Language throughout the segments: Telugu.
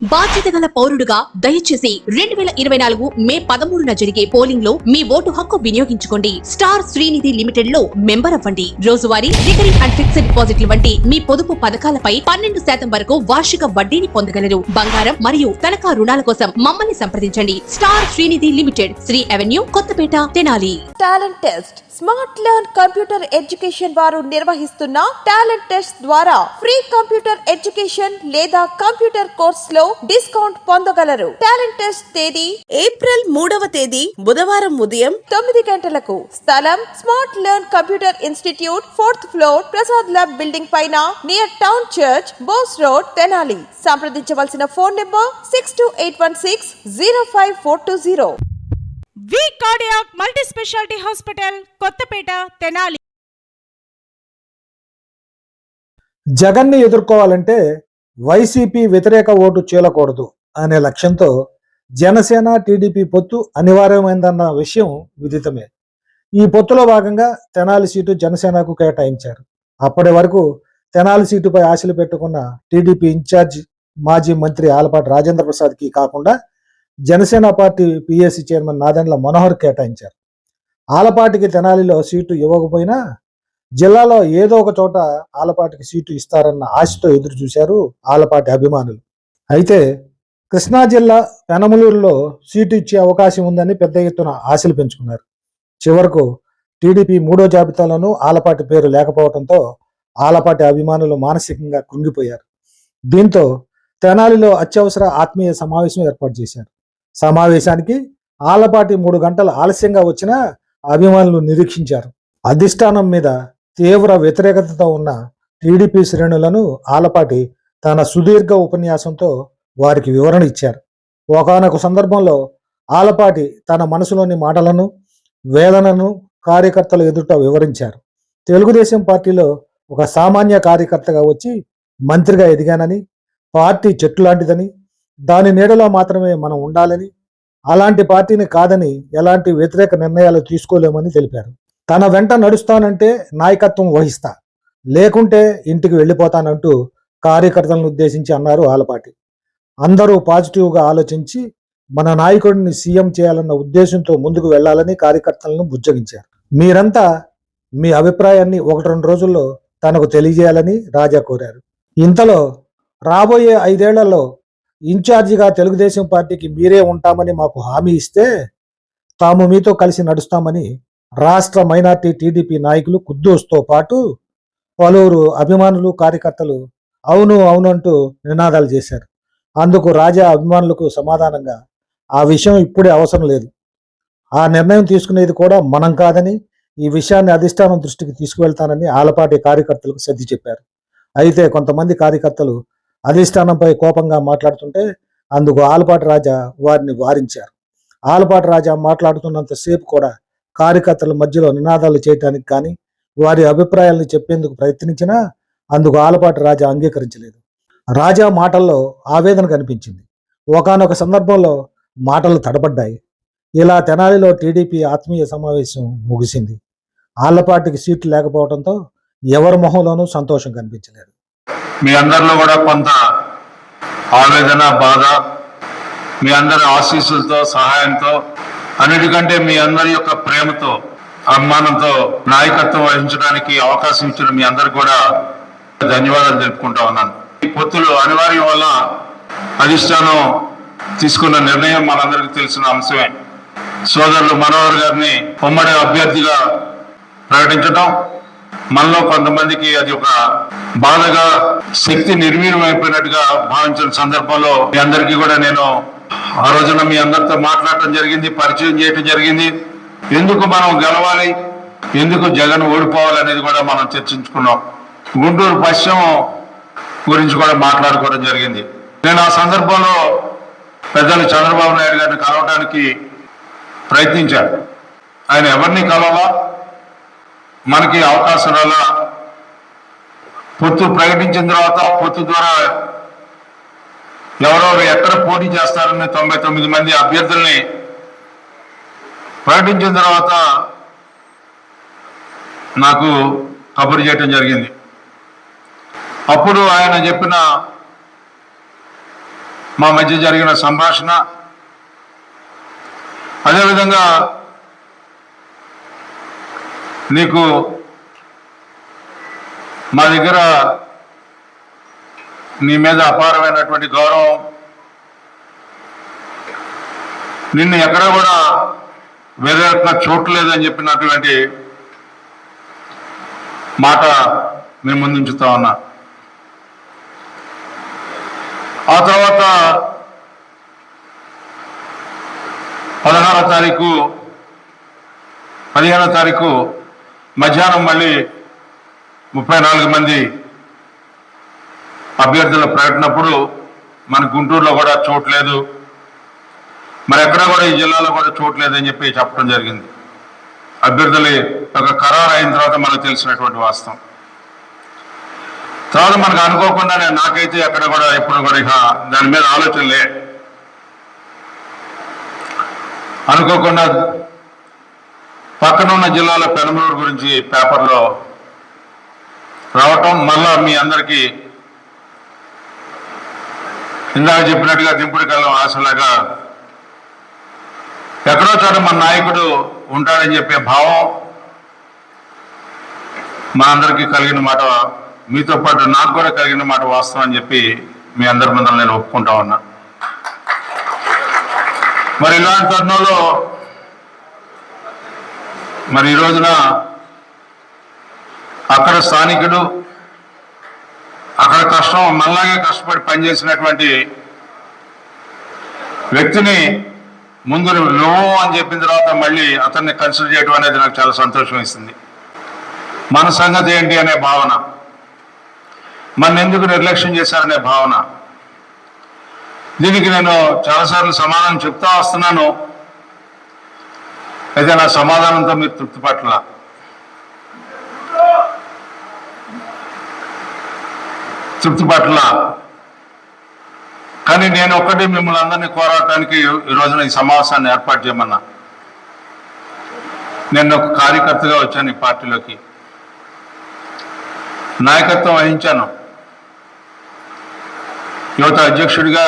బాధ్యత గల పౌరుడుగా దయచేసి రెండు వేల ఇరవై నాలుగు మే పదమూడున జరిగే పోలింగ్లో మీ ఓటు హక్కు వినియోగించుకోండి. స్టార్ శ్రీనిధి లిమిటెడ్లో మెంబర్ అవ్వండి. రోజువారీ రికరింగ్ అండ్ ఫిక్స్డ్ డిపాజిట్ల వంటి మీ పొదుపు పథకాలపై పన్నెండు శాతం వరకు వార్షిక వడ్డీని పొందగలరు. బంగారం మరియు తనఖా రుణాల కోసం మమ్మల్ని సంప్రదించండి. Star Srinidhi limited Sri avenue Kothapeta Tenali. Talent test smart learn computer education వారు నిర్వహిస్తున్న టాలెంట్ టెస్ట్ ద్వారా ఫ్రీ కంప్యూటర్ ఎడ్యుకేషన్ లేదా కంప్యూటర్ కోర్స్లో డిస్కౌంట్ పొందగలరు. టాలెంట్ టెస్ట్ తేదీ ఏప్రిల్ మూడవ తేదీ బుధవారం ఉదయం తొమ్మిది గంటలకు. స్థలం smart learn computer institute fourth floor Prasad lab building పైన near town church Bose road Tenali. సంప్రదించవలసిన phone number six two eight one six zero five four two zero. V cardiac multi speciality hospital Kothapeta Tenali. జగన్ని ఎదుర్కోవాలంటే వైసీపీ వ్యతిరేక ఓటు చీలకూడదు అనే లక్ష్యంతో జనసేన టీడీపీ పొత్తు అనివార్యమైందన్న విషయం విదితమే. ఈ పొత్తులో భాగంగా తెనాలి సీటు జనసేనకు కేటాయించారు. అప్పటి వరకు తెనాలి సీటుపై ఆశలు పెట్టుకున్న టీడీపీ ఇన్ఛార్జ్ మాజీ మంత్రి ఆలపాటి రాజేంద్ర ప్రసాద్కి కాకుండా Janasena party PSC chairman Nadendla Manohar కేటాయించారు. ఆలపాటికి తెనాలిలో సీటు ఇవ్వకపోయినా జిల్లాలో ఏదో ఒక చోట ఆలపాటికి సీటు ఇస్తారన్న ఆశతో ఎదురు చూశారు ఆలపాటి అభిమానులు. అయితే కృష్ణా జిల్లా పెనమలూరులో సీటు ఇచ్చే అవకాశం ఉందని పెద్ద ఎత్తున ఆశలు పెంచుకున్నారు. చివరకు టీడీపీ మూడో జాబితాలోనూ ఆలపాటి పేరు లేకపోవడంతో ఆలపాటి అభిమానులు మానసికంగా కృంగిపోయారు. దీంతో తెనాలిలో అత్యవసర ఆత్మీయ సమావేశం ఏర్పాటు చేశారు. సమావేశానికి ఆలపాటి మూడు గంటలు ఆలస్యంగా వచ్చినా అభిమానులు నిరీక్షించారు. అధిష్టానం మీద తీవ్ర వ్యతిరేకతతో ఉన్న టీడీపీ శ్రేణులను ఆలపాటి తన సుదీర్ఘ ఉపన్యాసంతో వారికి వివరణ ఇచ్చారు. ఒకనొక సందర్భంలో ఆలపాటి తన మనసులోని మాటలను వేదనను కార్యకర్తల ఎదుట వివరించారు. తెలుగుదేశం పార్టీలో ఒక సామాన్య కార్యకర్తగా వచ్చి మంత్రిగా ఎదిగానని పార్టీ చెట్టు లాంటిదని దాని నీడలో మాత్రమే మనం ఉండాలని అలాంటి పార్టీని కాదని ఎలాంటి వ్యతిరేక నిర్ణయాలు తీసుకోలేమని తెలిపారు. తన వెంట నడుస్తానంటే నాయకత్వం వహిస్తా. లేకుంటే ఇంటికి వెళ్ళిపోతానంటూ కార్యకర్తలను ఉద్దేశించి అన్నారు ఆలపాటి. అందరూ పాజిటివ్గా ఆలోచించి మన నాయకుడిని సీఎం చేయాలన్న ఉద్దేశంతో ముందుకు వెళ్ళాలని కార్యకర్తలను బుజ్జగించారు. మీరంతా మీ అభిప్రాయాన్ని ఒకటి రెండు రోజుల్లో తనకు తెలియజేయాలని రాజా కోరారు. ఇంతలో రాబోయే ఐదేళ్ళలో ఇన్ఛార్జిగా తెలుగుదేశం పార్టీకి మీరే ఉంటామని మాకు హామీ ఇస్తే తాము మీతో కలిసి నడుస్తామని రాష్ట్ర మైనార్టీ టీడీపీ నాయకులు కుద్దూస్తో పాటు పలువురు అభిమానులు కార్యకర్తలు అవును అవునంటూ నినాదాలు చేశారు. అందుకు రాజా అభిమానులకు సమాధానంగా ఆ విషయం ఇప్పుడే అవసరం లేదు. ఆ నిర్ణయం తీసుకునేది కూడా మనం కాదని ఈ విషయాన్ని అధిష్టానం దృష్టికి తీసుకువెళ్తానని ఆలపాటి కార్యకర్తలకు సర్ది చెప్పారు. అయితే కొంతమంది కార్యకర్తలు అధిష్టానంపై కోపంగా మాట్లాడుతుంటే అందుకు ఆలపాటి రాజా వారిని వారించారు. ఆలపాటి రాజా మాట్లాడుతున్నంతసేపు కూడా కార్యకర్తల మధ్యలో నినాదాలు చేయడానికి కానీ వారి అభిప్రాయాలను చెప్పేందుకు ప్రయత్నించినా అందుకు ఆలపాటి రాజా అంగీకరించలేదు. రాజా మాటల్లో ఆవేదన కనిపించింది. ఒకానొక సందర్భంలో మాటలు తడబడ్డాయి. ఇలా తెనాలిలో టీడీపీ ఆత్మీయ సమావేశం ముగిసింది. ఆళ్ళపాటికి సీట్లు లేకపోవడంతో ఎవరి మొహంలోనూ సంతోషం కనిపించలేదు. మీ అందరిలో కూడా కొంత ఆవేదన బాధ మీ అందరి ఆశీస్సులతో సహాయంతో అన్నిటికంటే మీ అందరి యొక్క ప్రేమతో అభిమానంతో నాయకత్వం వహించడానికి అవకాశం ఇచ్చిన మీ అందరు కూడా ధన్యవాదాలు తెలుపుకుంటా ఉన్నాను. ఈ పొత్తులు అనివార్యం వల్ల అధిష్టానం తీసుకున్న నిర్ణయం మనందరికీ తెలిసిన అంశమే. సోదరులు మనోహర్ గారిని ఉమ్మడి అభ్యర్థిగా ప్రకటించడం మనలో కొంతమందికి అది ఒక బాధగా శక్తి నిర్వీర్యం అయిపోయినట్టుగా భావించిన సందర్భంలో మీ అందరికీ కూడా నేను ఆ రోజున మీ అందరితో మాట్లాడటం జరిగింది పరిచయం చేయటం జరిగింది. ఎందుకు మనం గెలవాలి? ఎందుకు జగన్ ఓడిపోవాలి అనేది కూడా మనం చర్చించుకున్నాం. గుంటూరు పశ్చిమ గురించి కూడా మాట్లాడుకోవడం జరిగింది. నేను ఆ సందర్భంలో పెద్దలు చంద్రబాబు నాయుడు గారిని కలవడానికి ప్రయత్నించాను. ఆయన ఎవరిని కలవాలా మనకి అవకాశం రాలా? పొత్తు ప్రకటించిన తర్వాత పొత్తు ద్వారా ఎవరెవరు ఎక్కడ పోటీ చేస్తారని తొంభై తొమ్మిది మంది అభ్యర్థుల్ని ప్రకటించిన తర్వాత నాకు కబురు చేయటం జరిగింది. అప్పుడు ఆయన చెప్పిన మా మధ్య జరిగిన సంభాషణ అదేవిధంగా నీకు మా దగ్గర నీ మీద అపారమైనటువంటి గౌరవం. నిన్ను ఎక్కడ కూడా వేరే రకంగా చోటు లేదని చెప్పినటువంటి మాట నేను ముందుంచుతా ఉన్నా. ఆ తర్వాత పదహారో తారీఖు పదిహేనో తారీఖు మధ్యాహ్నం మళ్ళీ ముప్పై నాలుగు మంది అభ్యర్థుల ప్రకటనప్పుడు మన గుంటూరులో కూడా చూడలేదు మరి ఎక్కడ కూడా ఈ జిల్లాలో కూడా చూడలేదు లేదని చెప్పి చెప్పడం జరిగింది. అభ్యర్థులు ఒక ఖరారు అయిన తర్వాత మనకు తెలిసినటువంటి వాస్తవం. తర్వాత మనకు అనుకోకుండానే నాకైతే ఎక్కడ కూడా ఎప్పుడు కూడా ఇక దాని మీద ఆలోచన లే. అనుకోకుండా పక్కన ఉన్న జిల్లాల పెనమలూరు గురించి పేపర్లో రావటం మళ్ళా మీ అందరికీ ఇందాక చెప్పినట్టుగా దింపుడు కాలం ఆశలాగా ఎక్కడో చోట మన నాయకుడు ఉంటాడని చెప్పే భావం మా అందరికీ కలిగిన మాట మీతో పాటు నాకు కూడా కలిగిన మాట వాస్తవం అని చెప్పి మీ అందరి ముందర నేను ఒప్పుకుంటా ఉన్నా. మరి ఇలాంటి తరుణంలో మరి ఈ రోజున అక్కడ స్థానికుడు అక్కడ కష్టం మనలాగే కష్టపడి పనిచేసినటువంటి వ్యక్తిని ముందు నో అని చెప్పిన తర్వాత మళ్ళీ అతన్ని కన్సిడర్ చేయడం అనేది నాకు చాలా సంతోషం ఇస్తుంది మన సంగతి ఏంటి అనే భావన. మన ఎందుకు నిర్లక్ష్యం చేశారనే భావన. దీనికి నేను చాలాసార్లు సమాధానం చెప్తా వస్తున్నాను. అయితే నా సమాధానంతో మీరు తృప్తి పట్ల తృప్తి పట్ల కానీ నేను ఒక్కటి మిమ్మల్ని అందరినీ కోరటానికి ఈ రోజున ఈ సమావేశాన్ని ఏర్పాటు చేయమన్నా. నేను ఒక కార్యకర్తగా వచ్చాను ఈ పార్టీలోకి. నాయకత్వం వహించాను. యువత అధ్యక్షుడిగా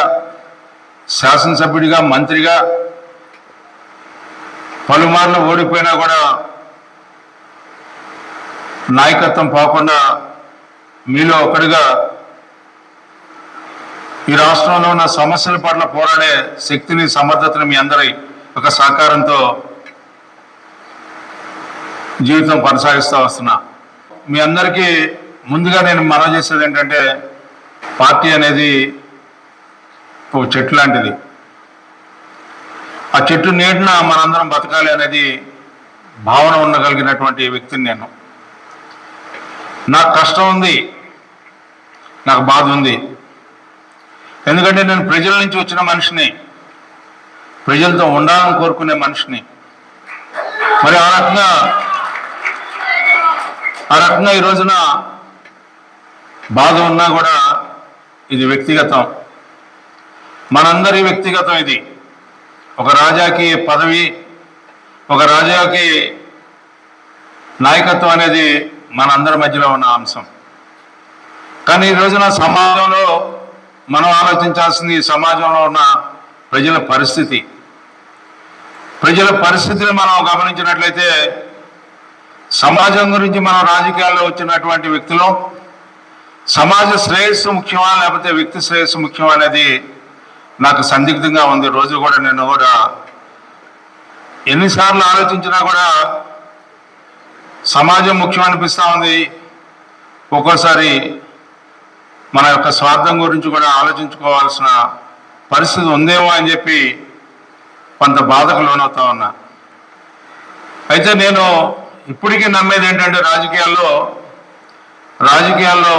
శాసనసభ్యుడిగా మంత్రిగా పలుమార్లు ఓడిపోయినా కూడా నాయకత్వం పోకుండా మీలో ఒకటిగా ఈ రాష్ట్రంలో ఉన్న సమస్యల పట్ల పోరాడే శక్తిని సమర్థతని మీ అందరి ఒక సహకారంతో జీవితం కొనసాగిస్తూ వస్తున్నా. మీ అందరికీ ముందుగా నేను మనం చేసేది ఏంటంటే పార్టీ అనేది ఒక చెట్టు లాంటిది. ఆ చెట్టు నీటిన మనందరం బతకాలి అనేది భావన ఉండగలిగినటువంటి వ్యక్తిని నేను. నాకు కష్టం ఉంది నాకు బాధ ఉంది. ఎందుకంటే నేను ప్రజల నుంచి వచ్చిన మనిషిని ప్రజలతో ఉండాలని కోరుకునే మనిషిని. మరి ఆ రకంగా ఆ రకంగా ఈ రోజున బాధ ఉన్నా కూడా ఇది వ్యక్తిగతం. మనందరి వ్యక్తిగతం ఇది. ఒక రాజాకి పదవి ఒక రాజాకి నాయకత్వం అనేది మనందరి మధ్యలో ఉన్న అంశం. కానీ ఈ రోజున సమాజంలో మనం ఆలోచించాల్సింది సమాజంలో ఉన్న ప్రజల పరిస్థితి. ప్రజల పరిస్థితిని మనం గమనించినట్లయితే సమాజం గురించి మనం రాజకీయాల్లో వచ్చినటువంటి వ్యక్తులు సమాజ శ్రేయస్సు ముఖ్యమా లేకపోతే వ్యక్తి శ్రేయస్సు ముఖ్యమా అనేది నాకు సందిగ్ధంగా ఉంది. రోజు కూడా నేను కూడా ఎన్నిసార్లు ఆలోచించినా కూడా సమాజం ముఖ్యం అనిపిస్తూ ఉంది. ఒక్కోసారి మన యొక్క స్వార్థం గురించి కూడా ఆలోచించుకోవాల్సిన పరిస్థితి ఉందేమో అని చెప్పి కొంత బాధకు లోనవుతా ఉన్నా. అయితే నేను ఇప్పటికీ నమ్మేది ఏంటంటే రాజకీయాల్లో రాజకీయాల్లో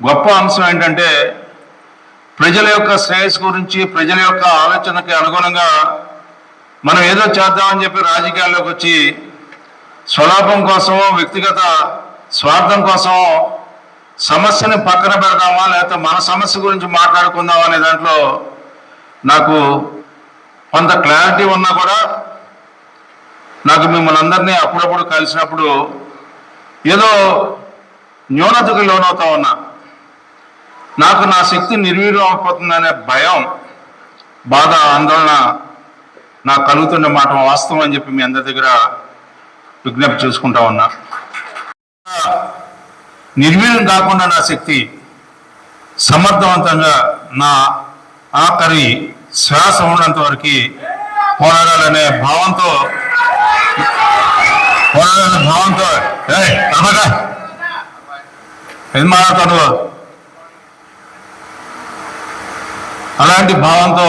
గొప్ప అంశం ఏంటంటే ప్రజల యొక్క శ్రేయస్సు గురించి ప్రజల యొక్క ఆలోచనకి అనుగుణంగా మనం ఏదో చేద్దామని చెప్పి రాజకీయాల్లోకి వచ్చి స్వలాభం కోసమో వ్యక్తిగత స్వార్థం కోసమో సమస్యని పక్కన పెడదామా లేకపోతే మన సమస్య గురించి మాట్లాడుకుందామా అనే దాంట్లో నాకు కొంత క్లారిటీ ఉన్నా కూడా నాకు మిమ్మల్ని అందరినీ అప్పుడప్పుడు కలిసినప్పుడు ఏదో న్యూనతకు లోనవుతా ఉన్నా. నాకు నా శక్తి నిర్వీర్యం అయిపోతుందనే భయం బాధ ఆందోళన నాకు కలుగుతున్న మాట వాస్తవం అని చెప్పి మీ అందరి దగ్గర విజ్ఞప్తి చేసుకుంటా ఉన్నా. నిర్వీర్యం కాకుండా నా శక్తి సమర్థవంతంగా నా ఆఖరి శ్వాస ఉన్నంత వరకు పోరాడాలనే భావంతో పోరాడాలనే భావంతో ఏయ్, తప్పకా. ఏం మాట్లాడతాను అలాంటి భావంతో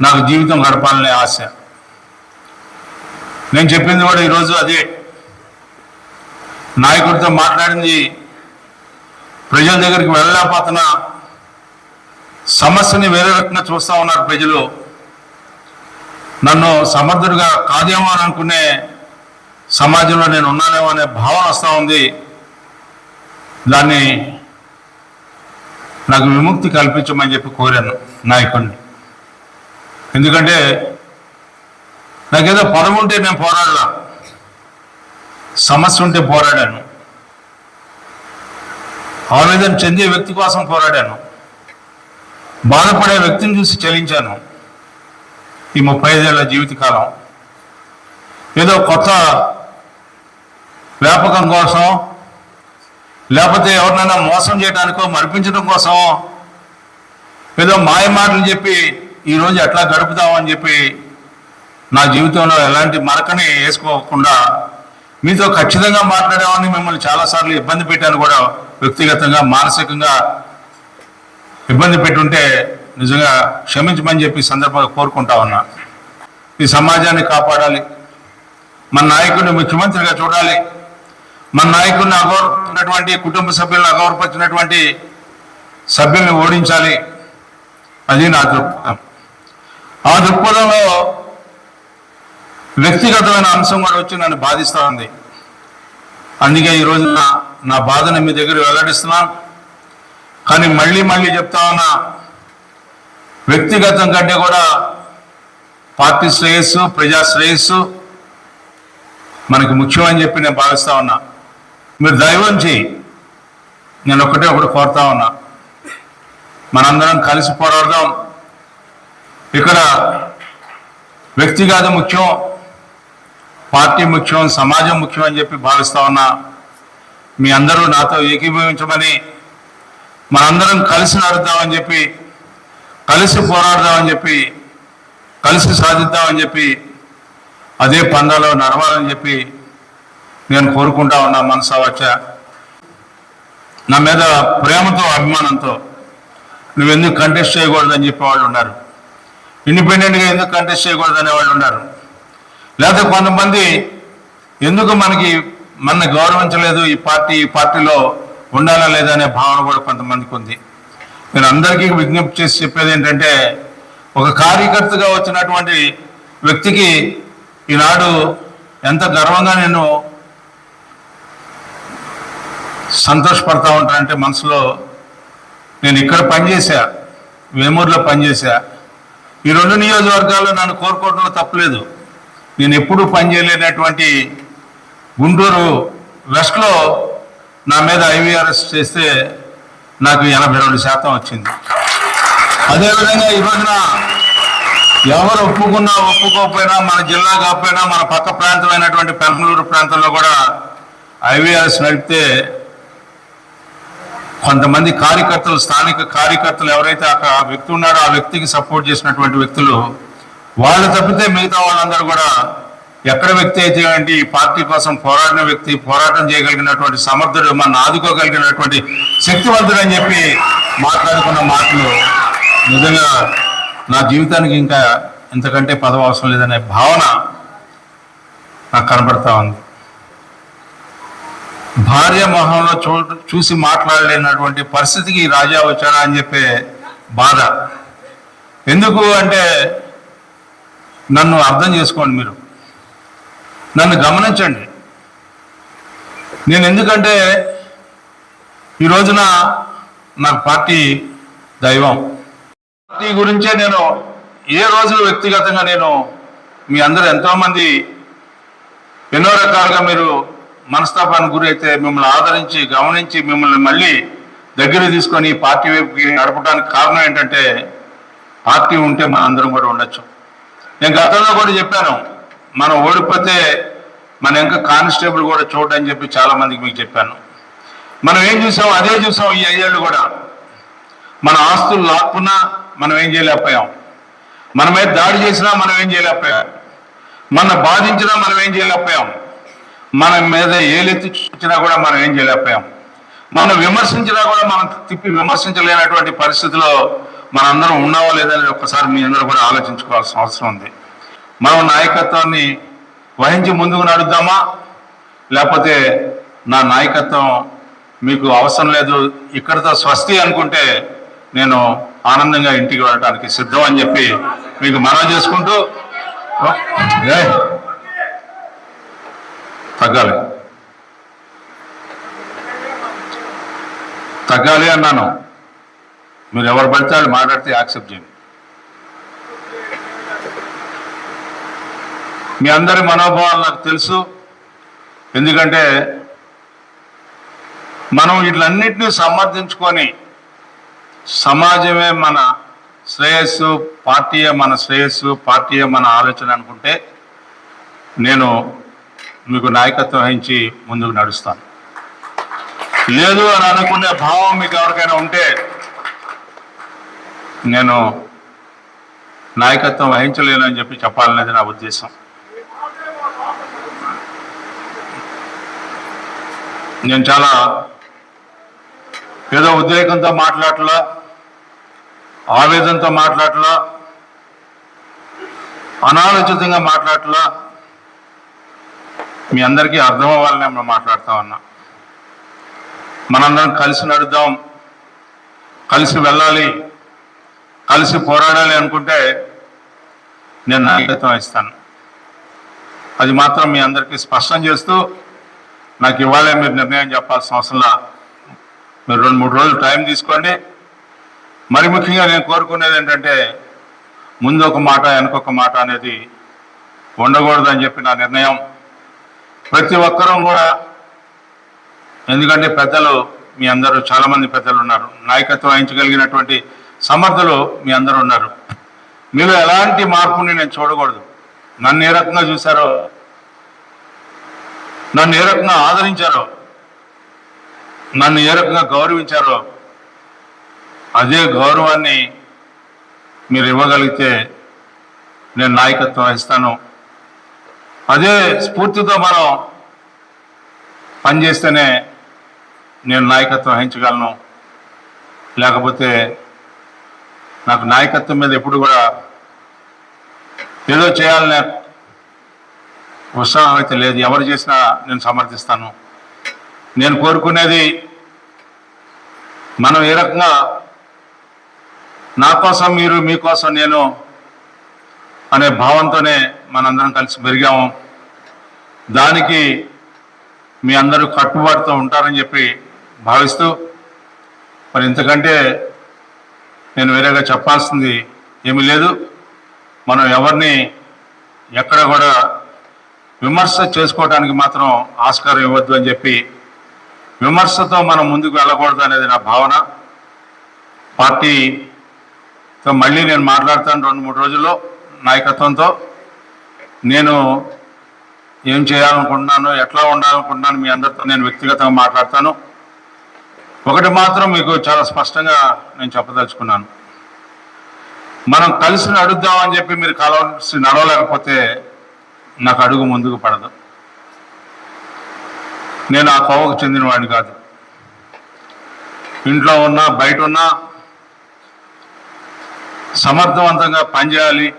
నాకు జీవితం గడపాలనే ఆశ. నేను చెప్పింది కూడా ఈరోజు అదే. నాయకుడితో మాట్లాడింది. ప్రజల దగ్గరికి వెళ్ళలేకపోతున్న సమస్యని వేరే రకంగా చూస్తూ ఉన్నారు ప్రజలు. నన్ను సమర్థుడిగా కాదేమో అని అనుకునే సమాజంలో నేను ఉన్నానేమో అనే భావన వస్తూ ఉంది. దాన్ని నాకు విముక్తి కల్పించమని చెప్పి కోరాను నాయకుడిని. ఎందుకంటే నాకేదో పదవి ఉంటే నేను పోరాడలా. సమస్య ఉంటే పోరాడాను. ఆవేదన చెందే వ్యక్తి కోసం పోరాడాను. బాధపడే వ్యక్తిని చూసి చెల్లించాను ఈ ముప్పై ఐదేళ్ళ జీవితకాలం. ఏదో కొత్త వ్యాపకం కోసం లేకపోతే ఎవరినైనా మోసం చేయడానికో మరిపించడం కోసం ఏదో మాయ మాటలు చెప్పి ఈరోజు ఎట్లా గడుపుదామని చెప్పి నా జీవితంలో ఎలాంటి మరకని వేసుకోకుండా మీతో ఖచ్చితంగా మాట్లాడామని మిమ్మల్ని చాలాసార్లు ఇబ్బంది పెట్టాను కూడా వ్యక్తిగతంగా మానసికంగా ఇబ్బంది పెట్టుంటే నిజంగా క్షమించమని చెప్పి సందర్భంగా కోరుకుంటా ఉన్నా. ఈ సమాజాన్ని కాపాడాలి. మన నాయకుడిని ముఖ్యమంత్రిగా చూడాలి. మన నాయకుడిని అగౌరవించినటువంటి కుటుంబ సభ్యులను అగౌరవపరిచినటువంటి సభ్యుల్ని ఓడించాలి. అది నా దృక్పథం. ఆ దృక్పథంలో వ్యక్తిగతమైన అంశం కూడా వచ్చి నన్ను బాధిస్తూ ఉంది. అందుకే ఈరోజు నా నా బాధను మీ దగ్గర వెల్లడిస్తున్నాను. కానీ మళ్ళీ మళ్ళీ చెప్తా ఉన్నా వ్యక్తిగతం కంటే కూడా పార్టీ శ్రేయస్సు ప్రజా శ్రేయస్సు మనకి ముఖ్యం అని చెప్పి నేను భావిస్తా ఉన్నా. మీరు దైవం చేయి. నేను ఒకటే ఒకటి కోరుతా ఉన్నా. మనందరం కలిసి పోరాడదాం. ఇక్కడ వ్యక్తిగత ముఖ్యం. పార్టీ ముఖ్యం సమాజం ముఖ్యం అని చెప్పి భావిస్తా ఉన్నా మీ అందరూ నాతో ఏకీభవించమని మనందరం కలిసి నడుద్దామని చెప్పి కలిసి పోరాడదామని చెప్పి కలిసి సాధిద్దామని చెప్పి అదే పందాలో నడవాలని చెప్పి నేను కోరుకుంటా ఉన్నా మనసా వచ్చ. నా మీద ప్రేమతో అభిమానంతో నువ్వెందుకు కంటెస్ట్ చేయకూడదని చెప్పేవాళ్ళు ఉన్నారు. ఇండిపెండెంట్గా ఎందుకు కంటెస్ట్ చేయకూడదు అనేవాళ్ళు ఉన్నారు. లేకపోతే కొంతమంది ఎందుకు మనకి మన గౌరవించలేదు ఈ పార్టీ ఈ పార్టీలో ఉండాలా లేదా అనే భావన కూడా కొంతమందికి ఉంది. నేను అందరికీ విజ్ఞప్తి చేసి చెప్పేది ఏంటంటే ఒక కార్యకర్తగా వచ్చినటువంటి వ్యక్తికి ఈనాడు ఎంత గర్వంగా నేను సంతోషపడతా ఉంటానంటే మనసులో నేను ఇక్కడ పనిచేశా వేమూరులో పనిచేశా. ఈ రెండు నియోజకవర్గాల్లో నన్ను కోరుకోవడంలో తప్పలేదు. నేను ఎప్పుడూ పనిచేయలేనటువంటి గుంటూరు వెస్ట్లో నా మీద ఐవీఆర్ఎస్ చేస్తే నాకు ఎనభై రెండు శాతం వచ్చింది. అదేవిధంగా ఈ రోజున ఎవరు ఒప్పుకున్నా ఒప్పుకోకపోయినా మన జిల్లా కాకపోయినా మన పక్క ప్రాంతమైనటువంటి పెనమలూరు ప్రాంతంలో కూడా ఐవీఆర్ఎస్ నడిపితే కొంతమంది కార్యకర్తలు స్థానిక కార్యకర్తలు ఎవరైతే ఆ వ్యక్తి ఉన్నారో ఆ వ్యక్తికి సపోర్ట్ చేసినటువంటి వ్యక్తులు వాళ్ళు తప్పితే మిగతా వాళ్ళందరూ కూడా ఎక్కడ వ్యక్తి అయితే ఏంటి ఈ పార్టీ కోసం పోరాడిన వ్యక్తి పోరాటం చేయగలిగినటువంటి సమర్థుడు మన ఆదుకోగలిగినటువంటి శక్తివంతుడు అని చెప్పి మాట్లాడుకున్న మాటలు నిజంగా నా జీవితానికి ఇంకా ఇంతకంటే పదవి అవసరం లేదనే భావన నాకు కనబడతా ఉంది. భార్య మొహంలో చూ చూసి మాట్లాడలేనటువంటి పరిస్థితికి రాజా వచ్చాడా అని చెప్పే బాధ. ఎందుకు అంటే నన్ను అర్థం చేసుకోండి మీరు. నన్ను గమనించండి. నేను ఎందుకంటే ఈ రోజున నాకు పార్టీ దైవం. పార్టీ గురించే నేను ఏ రోజు వ్యక్తిగతంగా నేను మీ అందరూ ఎంతోమంది ఎన్నో రకాలుగా మీరు మనస్తాపానికి గురైతే మిమ్మల్ని ఆదరించి గమనించి మిమ్మల్ని మళ్ళీ దగ్గర తీసుకొని పార్టీ వైపుకి నడపడానికి కారణం ఏంటంటే పార్టీ ఉంటే మన అందరం కూడా ఉండొచ్చు. నేను గతంలో కూడా చెప్పాను మనం ఓడిపోతే మన ఇంకా కానిస్టేబుల్ కూడా చూడని చెప్పి చాలా మందికి మీకు చెప్పాను. మనం ఏం చూసాం? అదే చూసాం ఈ ఐదేళ్ళు కూడా. మన ఆస్తులు లాక్కున్నా మనం ఏం చేయలేకపోయాం. మన మీద దాడి చేసినా మనం ఏం చేయలేకపోయాం. మన బాధించినా మనం ఏం చేయలేకపోయాం. మన మీద ఏలెత్తి చూసినా కూడా మనం ఏం చేయలేకపోయాం. మనం విమర్శించినా కూడా మనం తిప్పి విమర్శించలేనటువంటి పరిస్థితిలో మనందరం ఉన్నావా లేదా అనేది ఒక్కసారి మీ అందరూ కూడా ఆలోచించుకోవాల్సిన అవసరం ఉంది. మనం నాయకత్వాన్ని వహించి ముందుకు నడుద్దామా? లేకపోతే నా నాయకత్వం మీకు అవసరం లేదు ఇక్కడితో స్వస్తి అనుకుంటే నేను ఆనందంగా ఇంటికి వెళ్ళడానికి సిద్ధం అని చెప్పి మీకు మనం చేసుకుంటూ తగ్గాలి. తగ్గాలి అన్నాను. మీరు ఎవరు పడితే వాళ్ళు మాట్లాడితే యాక్సెప్ట్ చేయండి. మీ అందరి మనోభావాలు నాకు తెలుసు. ఎందుకంటే మనం వీటిలన్నింటినీ సమర్థించుకొని సమాజమే మన శ్రేయస్సు పార్టీయే మన శ్రేయస్సు పార్టీయే మన ఆలోచన అనుకుంటే నేను మీకు నాయకత్వం వహించి ముందుకు నడుస్తాను. లేదు అని అనుకునే భావం మీకు ఎవరికైనా ఉంటే నేను నాయకత్వం వహించలేను అని చెప్పి చెప్పాలనేది నా ఉద్దేశం. నేను చాలా ఏదో ఉద్రేకంతో మాట్లాడలా ఆవేదంతో మాట్లాడలా అనాలోచితంగా మాట్లాడలా. మీ అందరికీ అర్థం అవ్వాలని మనం మాట్లాడుతూ ఉన్నా. మనందరం కలిసి నడుద్దాం కలిసి వెళ్ళాలి. కలిసి పోరాడాలి అనుకుంటే నేను నాయకత్వం ఇస్తాను అది మాత్రం మీ అందరికీ స్పష్టం చేస్తూ నాకు ఇవ్వాలే మీరు నిర్ణయం చెప్పాల్సిన అవసరంలా మీరు రెండు మూడు రోజులు టైం తీసుకోండి. మరి ముఖ్యంగా నేను కోరుకునేది ఏంటంటే ముందు ఒక మాట వెనకొక మాట అనేది ఉండకూడదని చెప్పి నా నిర్ణయం. ప్రతి ఒక్కరూ కూడా ఎందుకంటే పెద్దలు మీ అందరూ చాలామంది పెద్దలు ఉన్నారు. నాయకత్వం వహించగలిగినటువంటి సమర్థులు మీ అందరూ ఉన్నారు. మీలో ఎలాంటి మార్పుని నేను చూడకూడదు. నన్ను ఏ రకంగా చూశారో నన్ను ఏ రకంగా ఆదరించారో నన్ను ఏ రకంగా గౌరవించారో అదే గౌరవాన్ని మీరు ఇవ్వగలిగితే నేను నాయకత్వం వహిస్తాను. అదే స్ఫూర్తితో మనం పనిచేస్తేనే నేను నాయకత్వం వహించగలను. లేకపోతే నాకు నాయకత్వం మీద ఎప్పుడు కూడా ఏదో చేయాలనే ఉత్సాహం అయితే లేదు. ఎవరు చేసినా నేను సమర్థిస్తాను. నేను కోరుకునేది మనం ఏ రకంగా నా కోసం మీరు మీకోసం నేను అనే భావంతోనే మనందరం కలిసి పెరిగాము. దానికి మీ అందరూ కట్టుబాటుతో ఉంటారని చెప్పి భావిస్తూ మరి ఇంతకంటే నేను వేరేగా చెప్పాల్సింది ఏమీ లేదు. మనం ఎవరిని ఎక్కడ కూడా విమర్శ చేసుకోవడానికి మాత్రం ఆస్కారం ఇవ్వద్దు అని చెప్పి విమర్శతో మనం ముందుకు వెళ్ళకూడదు అనేది నా భావన. పార్టీతో మళ్ళీ నేను మాట్లాడతాను రెండు మూడు రోజుల్లో నాయకత్వంతో. నేను ఏం చేయాలనుకుంటున్నాను ఎట్లా ఉండాలనుకుంటున్నాను మీ అందరితో నేను వ్యక్తిగతంగా మాట్లాడతాను. ఒకటి మాత్రం మీకు చాలా స్పష్టంగా నేను చెప్పదలుచుకున్నాను. మనం కలిసి నడుద్దామని చెప్పి మీరు కలవలసి నడవలేకపోతే నాకు అడుగు ముందుకు పడదు. నేను ఆ కోవకు చెందిన వాడిని కాదు. ఇంట్లో ఉన్నా బయట ఉన్నా సమర్థవంతంగా పనిచేయాలి.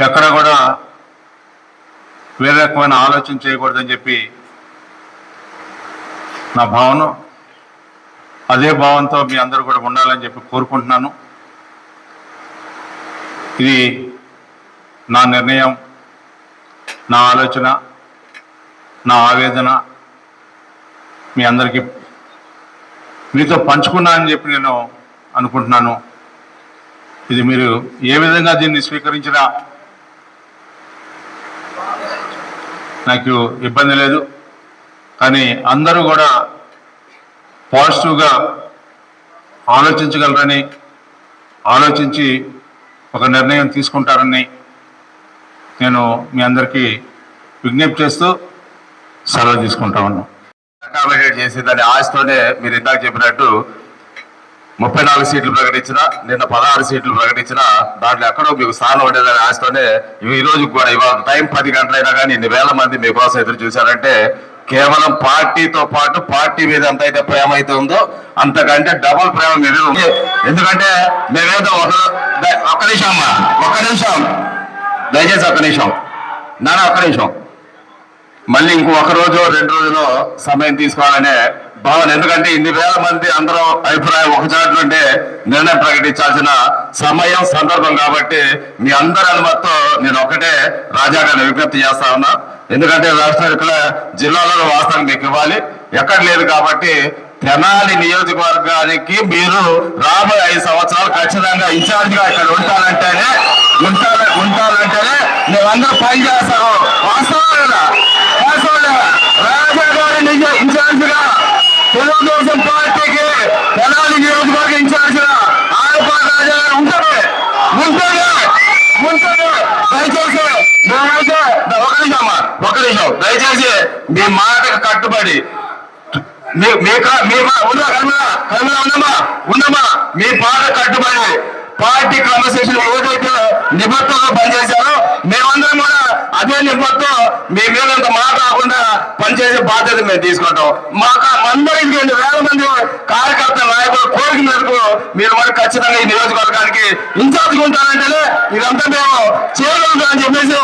ఎక్కడ కూడా వేరే రకమైన ఆలోచన చేయకూడదని చెప్పి నా భావన. అదే భావంతో మీ అందరూ కూడా ఉండాలని చెప్పి కోరుకుంటున్నాను. ఇది నా నిర్ణయం నా ఆలోచన నా ఆవేదన. మీ అందరికీ మీతో పంచుకున్నానని చెప్పి నేను అనుకుంటున్నాను. ఇది మీరు ఏ విధంగా దీన్ని స్వీకరించినా నాకు ఇబ్బంది లేదు. కానీ అందరూ కూడా పాజిటివ్గా ఆలోచించగలరని ఆలోచించి ఒక నిర్ణయం తీసుకుంటారని నేను మీ అందరికీ విజ్ఞప్తి చేస్తూ సెలవు తీసుకుంటా ఉన్నాను. అకామిడేట్ చేసి దాని ఆశతోనే మీరు ఇందాక చెప్పినట్టు ముప్పై నాలుగు సీట్లు ప్రకటించిన నిన్న పదహారు సీట్లు ప్రకటించిన దాంట్లో ఎక్కడో మీకు స్థానం ఉండేదని ఆశతోనే ఈ రోజు కూడా ఇవాళ టైం పది గంటలైనా కానీ ఇన్ని వేల మంది మీకోసం ఎదురు చూశారంటే కేవలం పార్టీతో పాటు పార్టీ మీద ఎంత అయితే ప్రేమ అయితే ఉందో అంతకంటే డబుల్ ప్రేమ మీద ఉంది. ఎందుకంటే మేమేదో ఒక ఒక్క నిమిషం అమ్మా ఒక్క నిమిషం. దయచేసి ఒక్క నిమిషం. నాన్న ఒక్క నిమిషం. మళ్ళీ ఇంకో ఒక రోజు రెండు రోజులు సమయం తీసుకోవాలనే భావన. ఎందుకంటే ఇన్ని వేల మంది అందరూ అభిప్రాయం ఒక చాటు ఉంటే నిర్ణయం ప్రకటించాల్సిన సమయం సందర్భం కాబట్టి మీ అందరి అనుమతితో నేను ఒకటే రాజా గారిని విజ్ఞప్తి చేస్తా ఉన్నా. ఎందుకంటే రాష్ట్రం ఇక్కడ జిల్లాలో వాస్తవం మీకు ఇవ్వాలి. ఎక్కడ లేదు కాబట్టి తెనాలి నియోజకవర్గానికి మీరు రాబోయే ఐదు సంవత్సరాలు ఖచ్చితంగా ఇన్ఛార్జ్గా ఇక్కడ ఉంటానంటేనే ఉంటారు ఉంటానంటేనే మేమందరూ పని చేస్తాము. వాస్తవం కదా? రాజా గారి నిజ- తెలుగుదేశం పార్టీకి తెనాలి నియోజకవర్గ ఇన్ఛార్జ్గా ఆలపాటి రాజా గారు ఉంటారు ఉంటారు ఉంటారు దయచేసి మేమైతే ఒక నిమిషం అమ్మా ఒక నిమిషం. దయచేసి మీ మాటకు కట్టుబడి. మీ మీ మీ మా- ఉందా కర్మ కర్మ ఉందమ్మా ఉందమ్మా మీ పాట కట్టుబడి. పార్టీ కాన్వర్సేషన్ ఏదైతే నిబద్ధతగా పనిచేశారో మేమందరం కూడా అదే నిబద్ధతో మీ మీద మా మాట రాకుండా పనిచేసే బాధ్యత మేము తీసుకుంటాం. మాకు అందరికి రెండు వేల మంది కార్యకర్త నాయకులు కోరిక మేరకు మీరు మరి ఖచ్చితంగా ఈ నియోజకవర్గానికి ఇన్ఛార్జ్ ఉంటారంటేనే ఇదంతా మేము చేయగలుగుతాం అని చెప్పేసి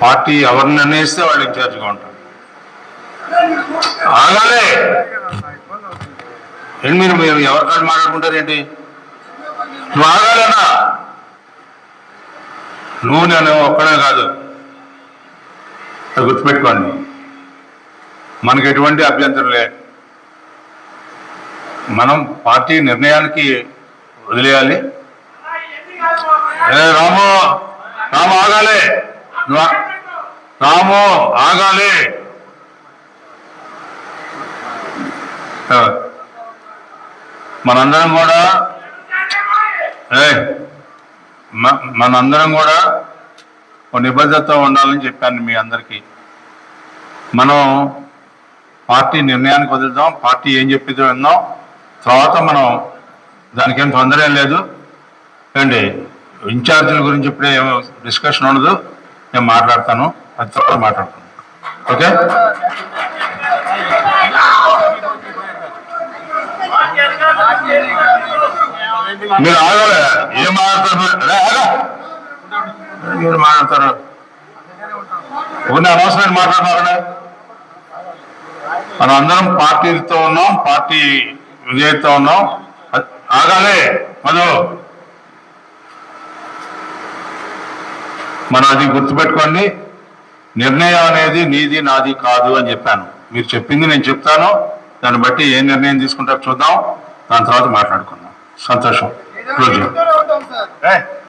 పార్టీ ఎవరిని నిర్ణయిస్తే వాళ్ళు ఇన్ఛార్జ్గా ఉంటారు. ఆగాలే ఏంటి మీరు మీరు ఎవరికాడు మాట్లాడుకుంటారు ఏంటి? నువ్వు ఆగాలేనా నువ్వు నేను ఒక్కడే కాదు. గుర్తుపెట్టుకోండి. మనకి ఎటువంటి అభ్యంతరం లే మనం పార్టీ నిర్ణయానికి వదిలేయాలి. రాము రాము ఆగాలి. రాము ఆగాలి ఆ. మనందరం కూడా ఏ మ- మనందరం కూడా ఒక నిబద్ధతతో ఉండాలని చెప్పాను మీ అందరికీ. మనం పార్టీ నిర్ణయానికి వదులుదాం పార్టీ ఏం చెప్పిందో విందాం. తర్వాత మనం దానికేం తొందర ఏం లేదు. అండి ఇన్ఛార్జీల గురించి ఇప్పుడే ఏమో డిస్కషన్ ఉండదు. నేను మాట్లాడతాను అది తప్ప మాట్లాడతాను ఓకే? మీరు ఆగలే. ఏం మాట్లాడుతున్నారు? మీరు మాట్లాడతారు ఉన్న అనవసరమైన మాట్లాడమాకండి మనం అందరం పార్టీతో ఉన్నాం పార్టీ విజయతో ఉన్నాం. ఆగాలే ఆగాలి మధు. మనం అది గుర్తుపెట్టుకోండి. నిర్ణయం అనేది నీది నాది కాదు అని చెప్పాను. మీరు చెప్పింది నేను చెప్తాను. దాన్ని బట్టి ఏ నిర్ణయం తీసుకుంటారో చూద్దాం. దాని తర్వాత మాట్లాడుకుందాం. సంతోషం. రోజు.